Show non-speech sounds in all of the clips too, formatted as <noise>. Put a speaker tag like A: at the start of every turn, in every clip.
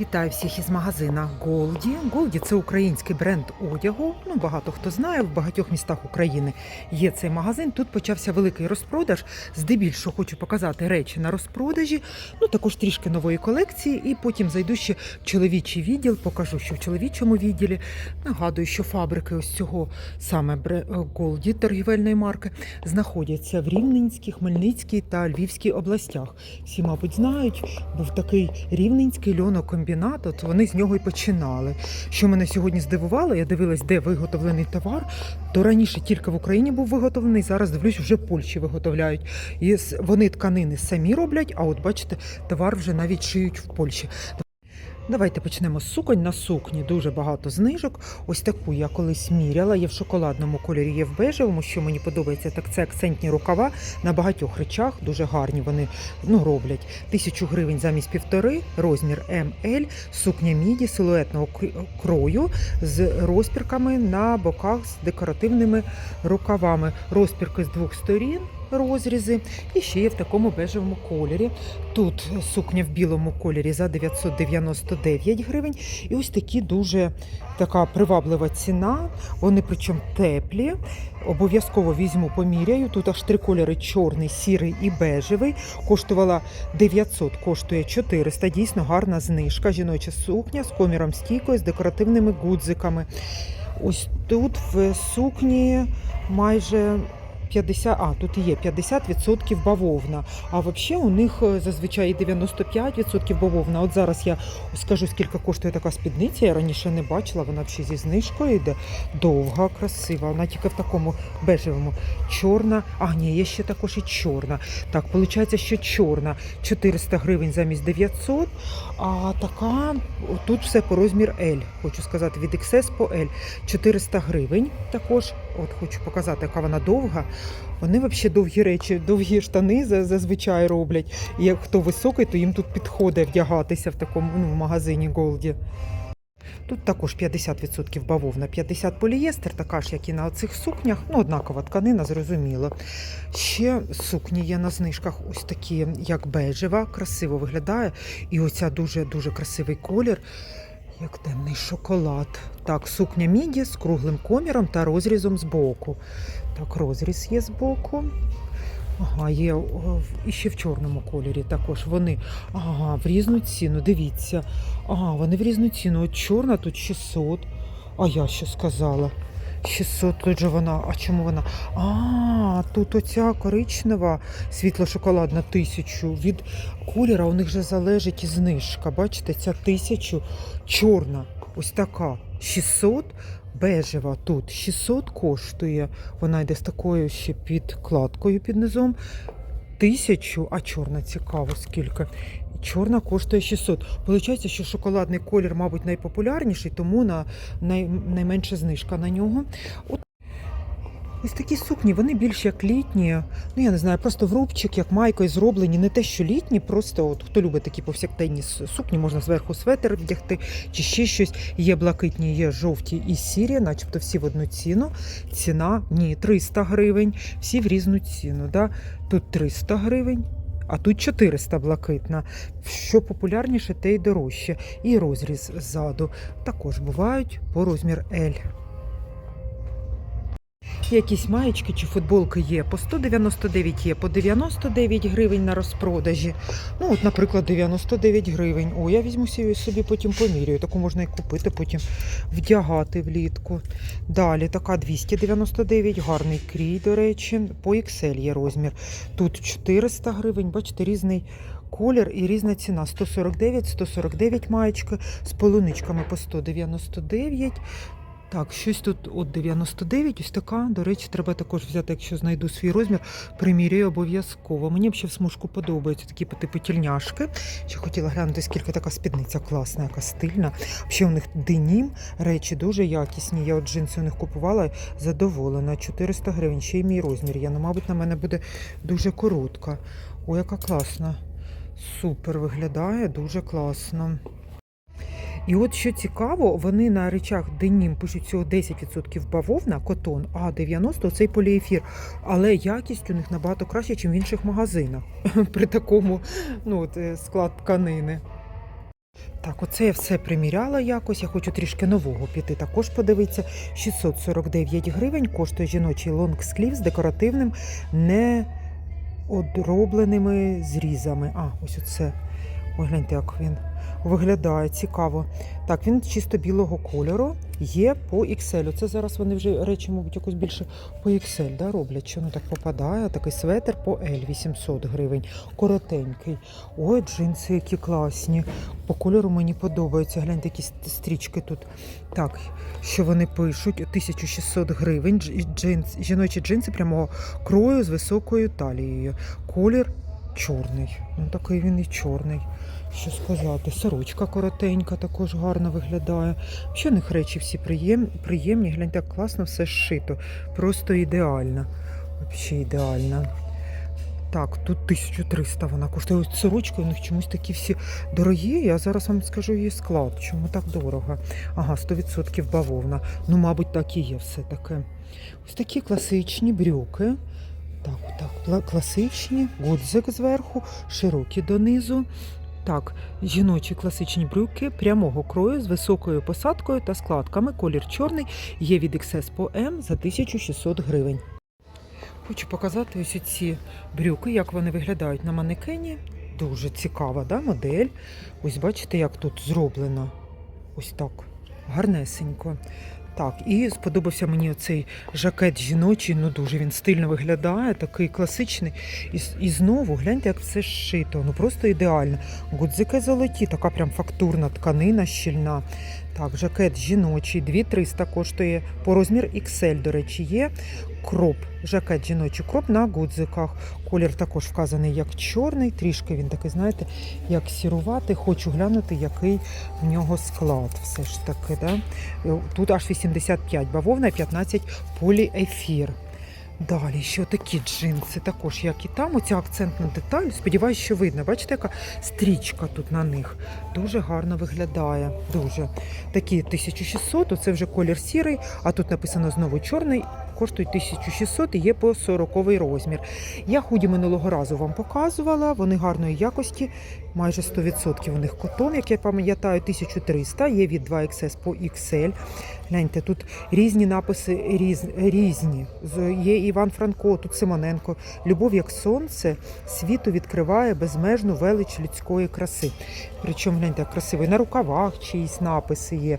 A: Вітаю всіх із магазина Голді. Голді це український бренд одягу. Ну багато хто знає, в багатьох містах України є цей магазин. Тут почався великий розпродаж. Здебільшого хочу показати речі на розпродажі. Ну також трішки нової колекції, і потім зайду ще в чоловічий відділ. Покажу, що в чоловічому відділі нагадую, що фабрики ось цього саме Голді торгівельної марки знаходяться в Рівненській, Хмельницькій та Львівській областях. Всі, мабуть, знають, був такий рівненський льонокомбінат, от вони з нього і починали. Що мене сьогодні здивувало, я дивилась, де виготовлений товар. То раніше тільки в Україні був виготовлений, зараз дивлюсь, вже в Польщі виготовляють. І вони тканини самі роблять, а от бачите, товар вже навіть шиють в Польщі. Давайте почнемо з суконь на сукні. Дуже багато знижок. Ось таку я колись міряла. Є в шоколадному кольорі, є в бежевому. Що мені подобається, так це акцентні рукава на багатьох речах. Дуже гарні вони ну, роблять. Тисячу гривень замість півтори, розмір МЛ, сукня міді, силуетного крою з розпірками на боках з декоративними рукавами. Розпірки з двох сторін. Розрізи і ще є в такому бежевому кольорі. Тут сукня в білому кольорі за 999 гривень. І ось такі дуже така приваблива ціна. Вони причому теплі. Обов'язково візьму поміряю. Тут аж три кольори: чорний, сірий і бежевий. Коштувала 900, коштує 400. Дійсно гарна знижка. Жіноча сукня з коміром стійкою, з декоративними гудзиками. Ось тут в сукні майже 50, а тут є 50% бавовна. А взагалі у них е, зазвичай 95% бавовна. От зараз я скажу, скільки коштує така спідниця. Я раніше не бачила, вона ще зі знижкою йде. Довга, красива. Вона тільки в такому бежевому. Чорна. А, ні, є ще також і чорна. Так, виходить, що чорна 400 гривень замість 900, а така тут все по розмір L. Хочу сказати, від XS по L. 400 гривень також. От хочу показати, яка вона довга. Вони взагалі довгі речі, довгі штани зазвичай роблять. І як хто високий, то їм тут підходить вдягатися в такому ну, в магазині Голді. Тут також 50% бавовна, 50 полієстер, така ж, як і на цих сукнях. Ну, однакова тканина, зрозуміло. Ще сукні є на знижках, ось такі, як бежева, красиво виглядає. І оця дуже-дуже красивий колір, як темний шоколад. Так, сукня міді з круглим коміром та розрізом з боку. Так, розріз є з боку. Ага, є і ще в чорному кольорі також. Вони ага, в різну ціну. Дивіться. Ага, вони в різну ціну. От чорна тут 600. А я що сказала? 600, тут же вона. А чому вона? А, тут оця коричнева світло-шоколадна тисячу. Від кольора у них же залежить і знижка. Бачите, ця тисячу чорна. Ось така. 600 бежева тут 600 коштує. Вона йде з такою ще підкладкою під низом. Тисячу, а чорна цікаво скільки. Чорна коштує 600. Получається, що шоколадний колір, мабуть, найпопулярніший, тому на най, найменша знижка на нього. Ось такі сукні, вони більш як літні. Ну я не знаю, просто в рубчик, як майкою зроблені, не те, що літні, просто от хто любить такі повсякденні сукні, можна зверху светр вдягти чи ще щось. Є блакитні, є жовті і сірі, начебто всі в одну ціну. Ціна ні, 300 гривень, всі в різну ціну. Да? Тут 300 гривень. А тут 400 блакитна. Що популярніше, те й дорожче. І розріз ззаду також бувають по розмір L. Якісь маєчки чи футболки є по 199 є по 99 гривень на розпродажі. Ну, от, наприклад, 99 гривень. О, я візьму собі, потім поміряю. Таку можна і купити, потім вдягати влітку. Далі така 299, гарний крій, до речі, по XL є розмір. Тут 400 гривень, бачите, різний колір і різна ціна. 149, 149 маєчки, з полуничками по 199. Так, щось тут от 99, ось така. До речі, треба також взяти, якщо знайду свій розмір, приміряю обов'язково. Мені взагалі в смужку подобаються такі по типу тільняшки. Ще хотіла глянути, скільки така спідниця класна, яка стильна. Ще у них денім, речі дуже якісні. Я от джинси у них купувала, задоволена. 400 гривень, ще й мій розмір. Я, ну, мабуть, на мене буде дуже коротка. О, яка класна. Супер виглядає, дуже класно. І от що цікаво, вони на речах денім пишуть всього 10% бавовна, котон, а 90% цей поліефір. Але якість у них набагато краще, ніж в інших магазинах <laughs> при такому ну, от, е, склад тканини. Так, оце я все приміряла якось. Я хочу трішки нового піти. Також подивитися. 649 гривень коштує жіночий лонгслів з декоративним не одробленими зрізами. А, ось оце. Ой, гляньте, як він виглядає цікаво. Так, він чисто білого кольору. Є по XL. Це зараз вони вже речі, мабуть, якось більше по XL да, роблять. Що ну так попадає? Такий светр по L 800 гривень. Коротенький. Ой, джинси, які класні. По кольору мені подобаються. Гляньте, які стрічки тут. Так, що вони пишуть? 1600 гривень. Джинс, жіночі джинси прямого крою з високою талією. Колір чорний. Ну такий він і чорний. Що сказати, сорочка коротенька, також гарно виглядає. У них речі всі приєм, приємні. Гляньте, як класно все зшито. Просто ідеально. Взагалі ідеально. Так, тут 1300 вона коштує. Ось сорочки у них чомусь такі всі дорогі. Я зараз вам скажу її склад. Чому так дорого? Ага, 100% бавовна. Ну, мабуть, так і є все таке. Ось такі класичні брюки. Так, так, класичні, гудзик зверху, широкі донизу. Так, жіночі класичні брюки прямого крою з високою посадкою та складками. Колір чорний є від XS по M за 1600 гривень. Хочу показати ось ці брюки, як вони виглядають на манекені. Дуже цікава да, модель. Ось бачите, як тут зроблено. Ось так. Гарнесенько. Так, і сподобався мені оцей жакет жіночий, ну дуже він стильно виглядає, такий класичний. І, і знову гляньте, як все шито. Ну просто ідеально. Гудзики золоті, така прям фактурна тканина щільна. Так, жакет жіночий, 2300 коштує по розмір XL, до речі, є. Кроп, жакет жіночий кроп на гудзиках. Колір також вказаний як чорний, трішки він такий, знаєте, як сірувати. Хочу глянути, який в нього склад. Все ж таки, да? Е, Тут аж 85 бавовна, 15 поліефір. Далі ще такі джинси, також як і там. Оця акцентна деталь. Сподіваюсь, що видно. Бачите, яка стрічка тут на них. Дуже гарно виглядає. Дуже. Такі 1600, оце вже колір сірий, а тут написано знову чорний. Коштують 1600 і є по 40 розмір. Я худі минулого разу вам показувала, вони гарної якості, майже 100% у них котон, як я пам'ятаю, 1300, є від 2XS по XL. Гляньте, тут різні написи різ, різні. Є Іван Франко, тут Симоненко. Любов як сонце світу відкриває безмежну велич людської краси. Причому гляньте, як красиво. На рукавах чиїсь написи є.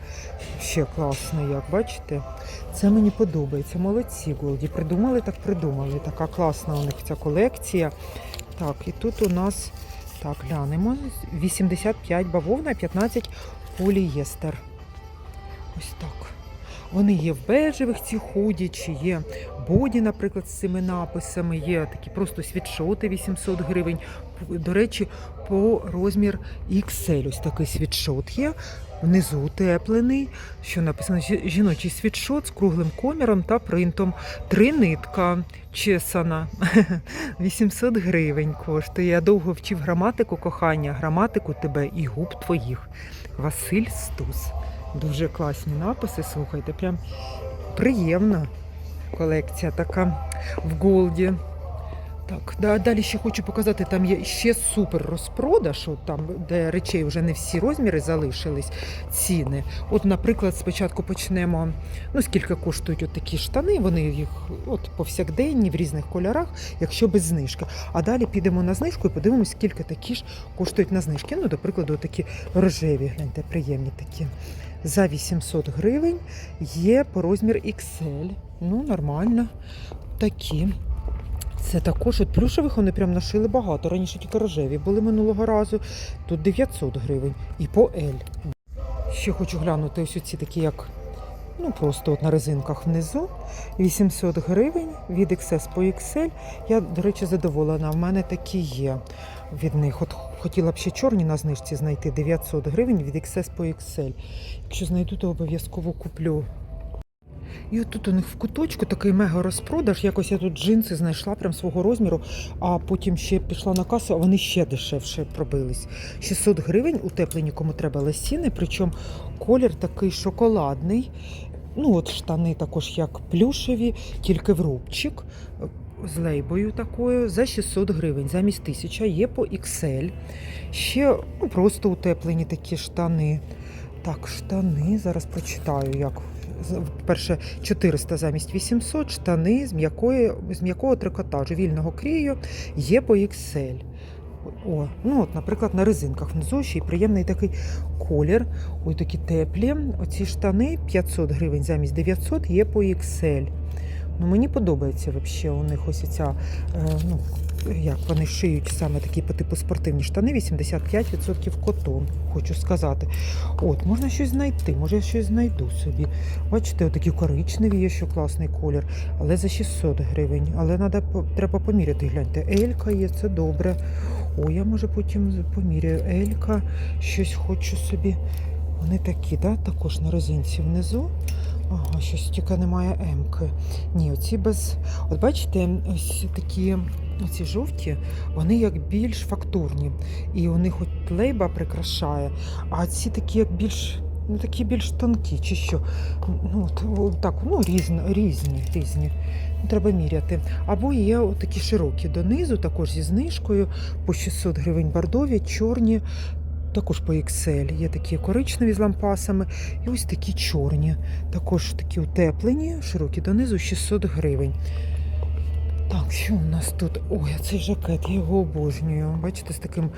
A: Ще класно, як бачите. Це мені подобається. Молодці Голді. Придумали, так придумали. Така класна у них ця колекція. Так, і тут у нас так, глянемо. 85 бавовна, 15 полієстер. Ось так. Вони є в бежевих ці худі, чи є боді, наприклад, з цими написами, є такі просто світшоти 800 гривень. До речі, по розмір XL ось такий світшот є. Внизу утеплений, що написано жіночий світшот з круглим коміром та принтом. Три нитка чесана. <laughs> 800 гривень коштує. Я довго вчив граматику кохання, граматику тебе і губ твоїх. Василь Стус. Дуже класні написи, слухайте, прям приємна колекція така в голді. Так, да, далі ще хочу показати, там є ще супер розпродаж, от там, де речей вже не всі розміри залишились, ціни. От, наприклад, спочатку почнемо, ну скільки коштують от такі штани, вони їх от повсякденні в різних кольорах, якщо без знижки. А далі підемо на знижку і подивимося, скільки такі ж коштують на знижки. Ну, до прикладу, такі рожеві, гляньте, приємні такі. За 800 гривень є по розмір XL. Ну, нормально. Такі. Це також от плюшевих вони прям нашили багато. Раніше тільки рожеві були минулого разу. Тут 900 гривень і по L. Ще хочу глянути ось ці такі, як ну просто от на резинках внизу. 800 гривень від XS по XL. Я, до речі, задоволена. В мене такі є від них. От хотіла б ще чорні на знижці знайти 900 гривень від XS по XL. Якщо знайду, то обов'язково куплю. І от тут у них в куточку такий мега розпродаж. Якось я тут джинси знайшла прям свого розміру, а потім ще пішла на касу, а вони ще дешевше пробились. 600 гривень утеплені, кому треба лосіни, причому колір такий шоколадний. Ну, от штани також як плюшеві, тільки в рубчик. з лейбою такою за 600 гривень, замість 1000 є по XL. Ще ну, просто утеплені такі штани. Так, штани, зараз прочитаю, як. Перше 400 замість 800, штани з, м'якої, з м'якого трикотажу, вільного крію є по XL. О, ну от, наприклад, на резинках внизу ще й приємний такий колір. Ой, такі теплі. Оці штани 500 гривень замість 900 є по XL. Ну, мені подобається взагалі у них ось ця, е, ну, як вони шиють саме такі по типу спортивні штани, 85% котон, хочу сказати. От, можна щось знайти, може я щось знайду собі. Бачите, отакі коричневі є, що класний колір, але за 600 гривень. Але надо, треба поміряти, гляньте. Елька є, це добре. О, я може потім поміряю. Елька, щось хочу собі. Вони такі, да? також на резинці внизу. Ага, щось тільки немає емки. Ні, оці без. От бачите, ось такі оці жовті, вони як більш фактурні. І у них от лейба прикрашає, а ці такі як більш. Ну, такі більш тонкі, чи що. Ну, от, так, ну, різні, різні, різні. Ну, Треба міряти. Або є такі широкі донизу, також зі знижкою, по 600 гривень бордові, чорні, також по XL. Є такі коричневі з лампасами, і ось такі чорні. Також такі утеплені, широкі донизу, 600 гривень. Так, що у нас тут? Ой, цей жакет, я його обожнюю. Бачите, з таким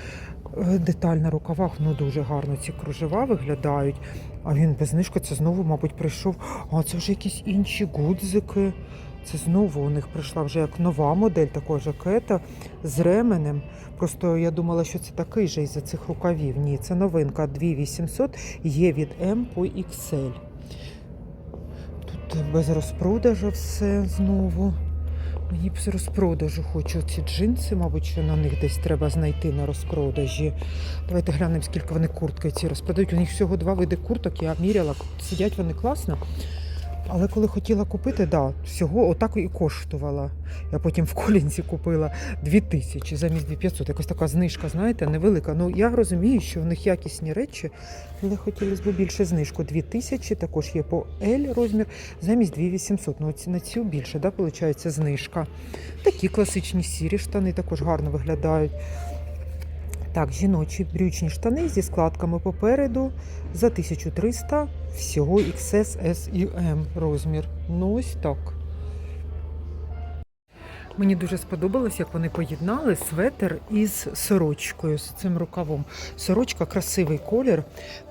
A: е, деталь на рукавах, ну дуже гарно ці кружева виглядають. А він без знижки, це знову, мабуть, прийшов. А це вже якісь інші гудзики. Це знову у них прийшла вже як нова модель такого жакета з ременем. Просто я думала, що це такий же із-за цих рукавів. Ні, це новинка 2800, є від М по XL. Тут без розпродажу все знову. Мені б з розпродажу хочу ці джинси, мабуть, що на них десь треба знайти на розпродажі. Давайте глянемо, скільки вони куртки ці розпродають. У них всього два види курток, я міряла, сидять вони класно. Але коли хотіла купити, да, всього отак і коштувала. Я потім в колінці купила 2000 замість 2500. Якась така знижка, знаєте, невелика. Ну я розумію, що в них якісні речі, але хотілося б більше знижку. 2000, також є по L розмір, замість 2800. Ну, на цю більше, да, виходить, знижка. Такі класичні сірі штани також гарно виглядають. Так, жіночі брючні штани зі складками попереду за 1300, всього XS, S і M розмір. Ну ось так. Мені дуже сподобалось, як вони поєднали светр із сорочкою, з цим рукавом. Сорочка красивий колір.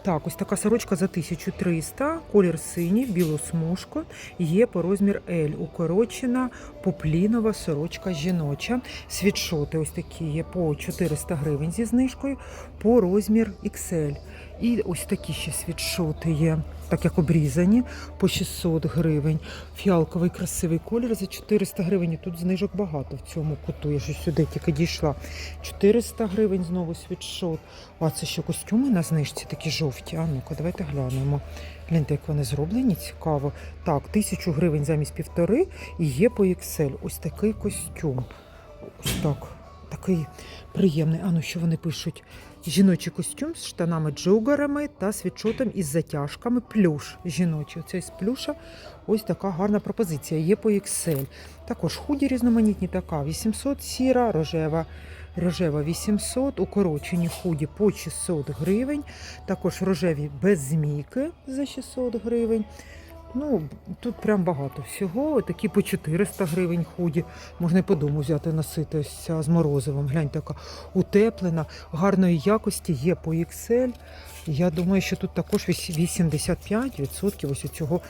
A: Так, ось така сорочка за 1300, колір синій, білу смужку. Є по розмір L. Укорочена поплінова сорочка жіноча. Світшоти ось такі є по 400 гривень зі знижкою, по розмір XL. І ось такі ще світшоти є, так як обрізані, по 600 гривень. Фіалковий красивий колір за 400 гривень. І тут знижок багато в цьому куту. Я ж сюди тільки дійшла. 400 гривень знову світшот. А це ще костюми на знижці такі жовті. А ну-ка, давайте глянемо. Гляньте, як вони зроблені, цікаво. Так, тисячу гривень замість півтори і є по XL. Ось такий костюм. Ось так. Такий приємний. А ну що вони пишуть? Жіночий костюм з штанами джугарами та світшотом із затяжками. Плюш жіночий. Оцей з плюша. Ось така гарна пропозиція. Є по XL. Також худі різноманітні така. 800 сіра, рожева. Рожева 800, укорочені худі по 600 гривень. Також рожеві без змійки за 600 гривень. Ну, тут прям багато всього. Такі по 400 гривень худі. Можна і по дому взяти носити з морозивом. Глянь, така утеплена, гарної якості, є по XL. Я думаю, що тут також 85% ось цього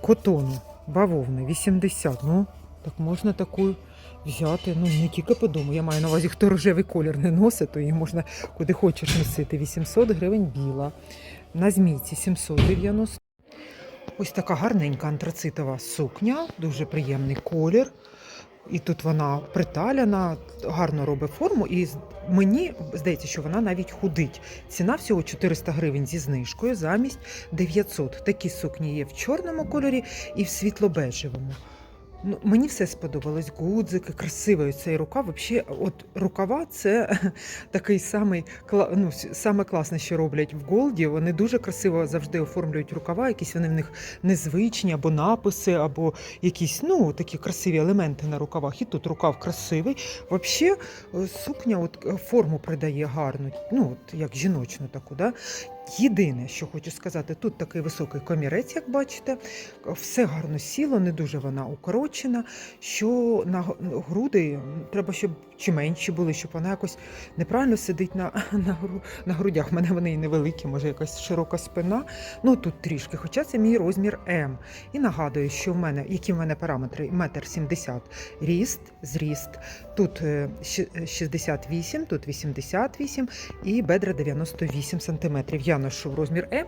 A: котону. Бавовни, 80. Ну, так можна таку взяти. Ну, не тільки по дому. Я маю на увазі, хто рожевий колір не носить, то її можна куди хочеш носити. 800 гривень біла. На змійці 790. Ось така гарненька антрацитова сукня, дуже приємний колір. І тут вона приталяна, гарно робить форму. І мені здається, що вона навіть худить. Ціна всього 400 гривень зі знижкою замість 900. Такі сукні є в чорному кольорі і в світло-бежевому. Ну, мені все сподобалось. Гудзики, красивий цей рукав. Взагалі, от рукава це <laughs> такий самий ну, саме класне, що роблять в Голді. Вони дуже красиво завжди оформлюють рукава, якісь вони в них незвичні, або написи, або якісь ну, такі красиві елементи на рукавах. І тут рукав красивий. Взагалі, е, сукня от, е, форму придає гарну, ну, от, як жіночну таку. Да? Єдине, що хочу сказати, тут такий високий комірець, як бачите, все гарно сіло, не дуже вона укорочена. Що на груди треба, щоб чи менші були, щоб вона якось неправильно сидить на, <laughs> на, на грудях. У мене вони і невеликі, може якась широка спина. Ну тут трішки, хоча це мій розмір М. І нагадую, що в мене, які в мене параметри, метр 70 ріст, зріст, тут е, щ- е, 68, тут 88 і бедра 98 сантиметрів. Я ношу розмір М.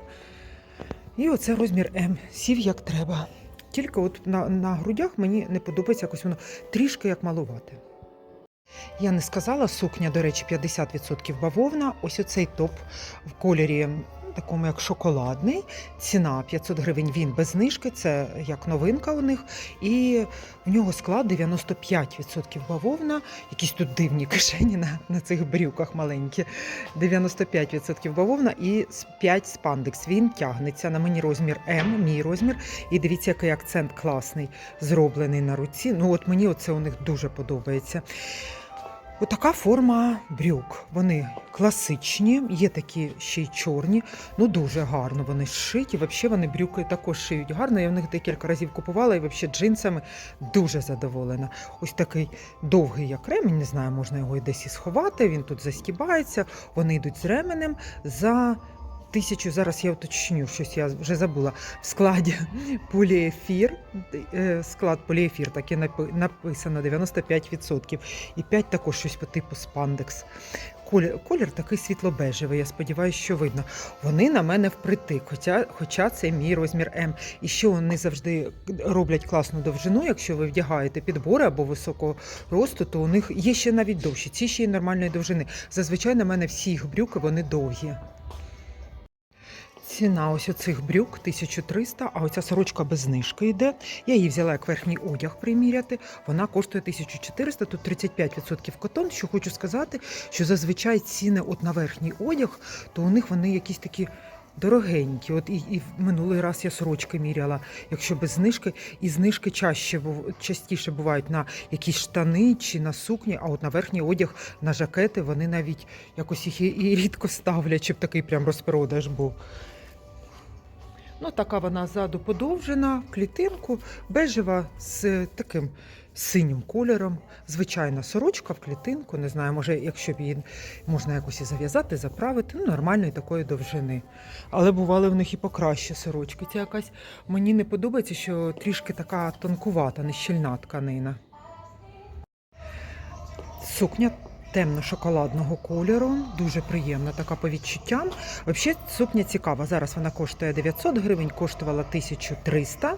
A: І оце розмір М. Сів як треба. Тільки от на, на грудях мені не подобається якось воно трішки як малувати. Я не сказала, сукня, до речі, 50% бавовна. Ось оцей топ в кольорі такому як шоколадний. Ціна 500 гривень, він без знижки, це як новинка у них. І в нього склад 95% бавовна. Якісь тут дивні кишені на, на цих брюках маленькі. 95% бавовна і с- 5 спандекс. Він тягнеться на мені розмір М, мій розмір. І дивіться, який акцент класний зроблений на руці. Ну от мені оце у них дуже подобається. Отака форма брюк. Вони класичні, є такі ще й чорні. Ну дуже гарно вони шиті. Взагалі вони брюки також шиють гарно. Я в них декілька разів купувала і взагалі джинсами дуже задоволена. Ось такий довгий як ремінь, не знаю, можна його і десь і сховати. Він тут застібається, вони йдуть з ременем за. Тисячу, зараз я уточню, щось я вже забула. В складі поліефір, е, склад поліефір, так і напи- написано 95%. І 5 також щось по типу спандекс. Колір, колір такий світло-бежевий, я сподіваюся, що видно. Вони на мене впритик, хоча, хоча це мій розмір М. І що вони завжди роблять класну довжину, якщо ви вдягаєте підбори або високого росту, то у них є ще навіть довші, ці ще й нормальної довжини. Зазвичай на мене всі їх брюки вони довгі. Ціна ось оцих брюк 1300, а оця сорочка без знижки йде. Я її взяла як верхній одяг приміряти. Вона коштує 1400, тут 35% котон. Що хочу сказати, що зазвичай ціни от на верхній одяг, то у них вони якісь такі. Дорогенькі, от і, і в минулий раз я сорочки міряла, якщо без знижки, і знижки чаще частіше бувають на якісь штани чи на сукні, а от на верхній одяг, на жакети вони навіть якось їх і рідко ставлять, щоб такий прям розпродаж був. Ну, така вона ззаду подовжена, клітинку, бежева з таким синім кольором. Звичайна сорочка в клітинку. Не знаю, може, якщо б її можна якось і зав'язати, заправити, ну, нормальної такої довжини. Але бували в них і покраще сорочки. Ця якась мені не подобається, що трішки така тонкувата, нещільна тканина. Сукня темно-шоколадного кольору, дуже приємна така по відчуттям. Взагалі сукня цікава. Зараз вона коштує 900 гривень, коштувала 1300,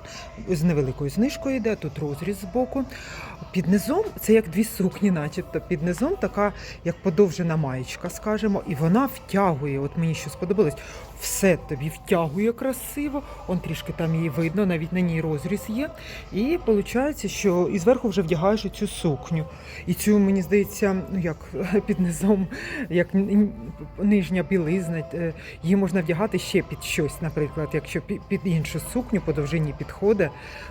A: з невеликою знижкою йде, тут розріз з боку. Під низом це як дві сукні, начебто. Під низом така, як подовжена маєчка, скажімо, і вона втягує. От мені що сподобалось, все тобі втягує красиво. Он трішки там її видно, навіть на ній розріз є. І виходить, що і зверху вже вдягаєш цю сукню. І цю, мені здається, ну як <laughs> під низом, як нижня білизна, е, її можна вдягати ще під щось, наприклад, якщо під іншу сукню по довжині підходить.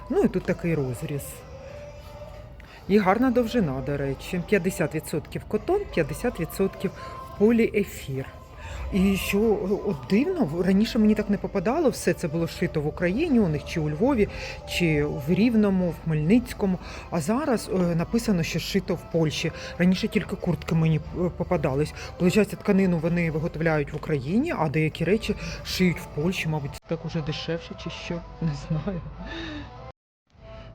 A: Ну і тут такий розріз. І гарна довжина, до речі. 50% котон, 50% поліефір. І що от дивно, раніше мені так не попадало, все це було шито в Україні, у них чи у Львові, чи в Рівному, в Хмельницькому. А зараз е, написано, що шито в Польщі. Раніше тільки куртки мені е, попадались. Получається, тканину вони виготовляють в Україні, а деякі речі шиють в Польщі, мабуть, так уже дешевше чи що, <laughs> не знаю.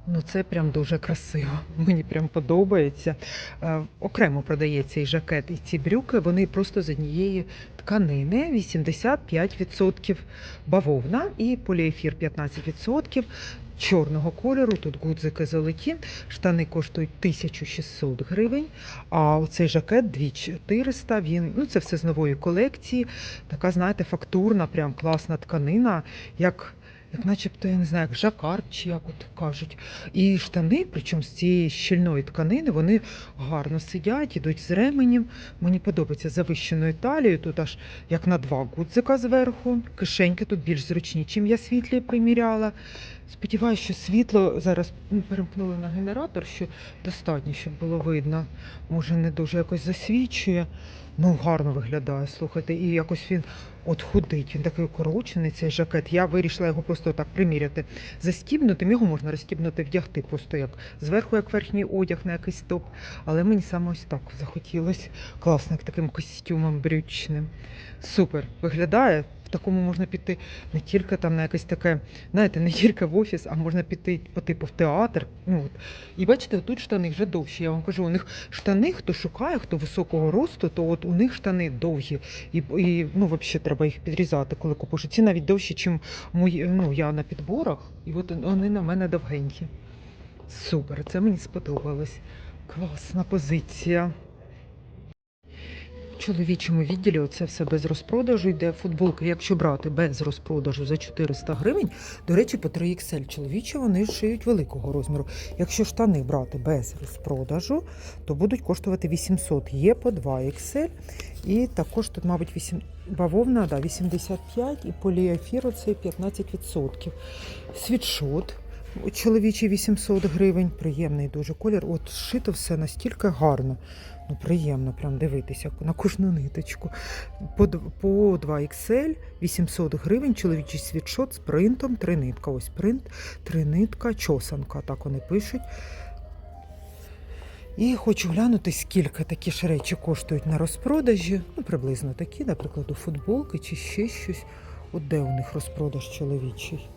A: Ну, це прям дуже красиво. Мені прям подобається. Е, окремо продається і жакет, і ці брюки. Вони просто з однієї тканини 85% бавовна і поліефір 15%. Чорного кольору, тут гудзики золоті, штани коштують 1600 гривень, а оцей жакет 2400, він, ну це все з нової колекції, така, знаєте, фактурна, прям класна тканина, як як начебто, я не знаю, як жакард, чи як от кажуть. І штани, причому з цієї щільної тканини, вони гарно сидять, ідуть з ременем. Мені подобається завищеною талією. Тут аж як на два гудзика зверху. Кишеньки тут більш зручні, чим я світлі приміряла. Сподіваюся, що світло зараз ну, перемкнули на генератор, що достатньо, щоб було видно. Може, не дуже якось засвічує. Ну, гарно виглядає, слухайте, і якось він от худить. Він такий укорочений, цей жакет. Я вирішила його просто так приміряти. Застібнутим його можна розстібнути, вдягти просто як зверху, як верхній одяг на якийсь топ. Але мені саме ось так захотілося. Класно, таким костюмом брючним. Супер. Виглядає. Такому можна піти не тільки там на якесь таке, знаєте, не тільки в офіс, а можна піти по типу в театр. Ну, от. І бачите, тут штани вже довші. Я вам кажу, у них штани, хто шукає, хто високого росту, то от у них штани довгі. І, і ну, взагалі треба їх підрізати, коли купуєш. Ці навіть довші, ніж мої, ну, я на підборах, і от вони на мене довгенькі. Супер, це мені сподобалось. Класна позиція. Чоловічому відділі оце все без розпродажу йде. Футболки, якщо брати без розпродажу за 400 гривень, до речі, по 3XL чоловічі вони шиють великого розміру. Якщо штани брати без розпродажу, то будуть коштувати 800. Є по 2XL. І також тут, мабуть, 8... бавовна да, 85 і поліефір оцей 15%. Світшот чоловічий 800 гривень. Приємний дуже колір. От шито все настільки гарно. Ну, приємно прям дивитися на кожну ниточку. По, по 2XL 800 гривень чоловічий світшот з принтом, три нитка. Ось принт, три нитка, чосанка, так вони пишуть. І хочу глянути, скільки такі ж речі коштують на розпродажі. Ну, приблизно такі, наприклад, у футболки чи ще щось. От де у них розпродаж чоловічий?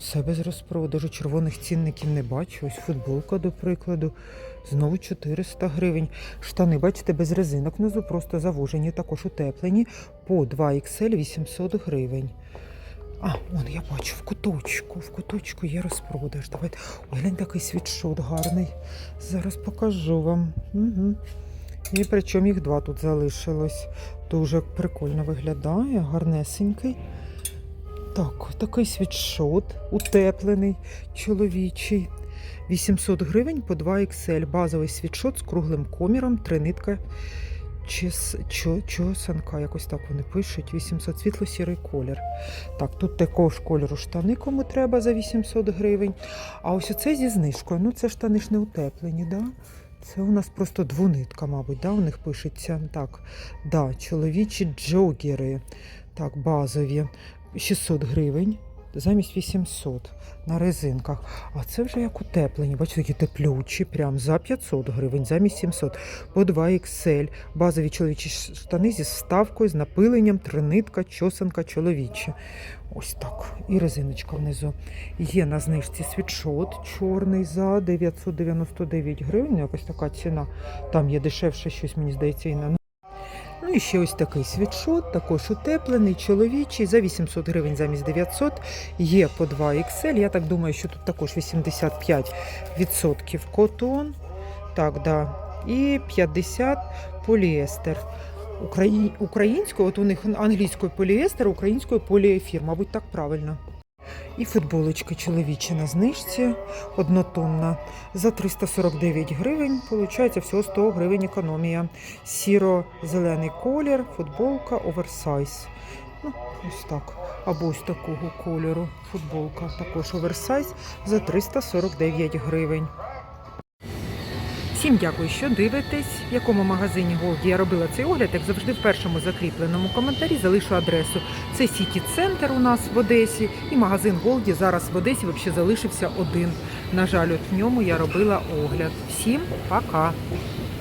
A: Все без розпродажу. Червоних цінників не бачу. Ось футболка, до прикладу. Знову 400 гривень. Штани, бачите, без резинок внизу, просто завужені, також утеплені. По 2XL 800 гривень. А, вон я бачу в куточку. В куточку є розпродаж. Давайте. Ой, глянь, такий світшот гарний. Зараз покажу вам. Угу. І причому їх два тут залишилось. Дуже прикольно виглядає, гарнесенький. Так, такий світшот, утеплений, чоловічий. 800 гривень по 2 XL. Базовий світшот з круглим коміром, три нитка. Чосанка, якось так вони пишуть. 800 світло-сірий колір. Так, тут такого кольору штани, кому треба за 800 гривень. А ось оце зі знижкою. Ну, це штани ж не утеплені, да? Це у нас просто двонитка, мабуть, да? у них пишеться. Так, да, чоловічі джогери. Так, базові. 600 гривень. Замість 800 на резинках. А це вже як утеплені. Бачите, такі теплючі, прям за 500 гривень, замість 700. По 2 XL. Базові чоловічі штани зі вставкою, з напиленням, тринитка, чосанка чоловічі. Ось так. І резиночка внизу. Є на знижці світшот чорний за 999 гривень. Якась така ціна. Там є дешевше щось, мені здається, і на Ну і ще ось такий світшот, також утеплений, чоловічий, за 800 гривень замість 900. Є по 2 XL. Я так думаю, що тут також 85% котон. Так, да. І 50 поліестер. Украї... Українською, от у них англійською поліестер, українською поліефір, мабуть, так правильно. І футболочка чоловіча на знижці однотонна за 349 гривень. Получається всього 100 гривень економія. Сіро-зелений колір, футболка, оверсайз. Ну, ось так. Або ось такого кольору. Футболка також оверсайз за 349 гривень. Всім дякую, що дивитесь, в якому магазині Голді я робила цей огляд. Як завжди, в першому закріпленому коментарі залишу адресу. Це Сіті Центр у нас в Одесі, і магазин Голді зараз в Одесі взагалі залишився один. На жаль, от в ньому я робила огляд. Всім пока!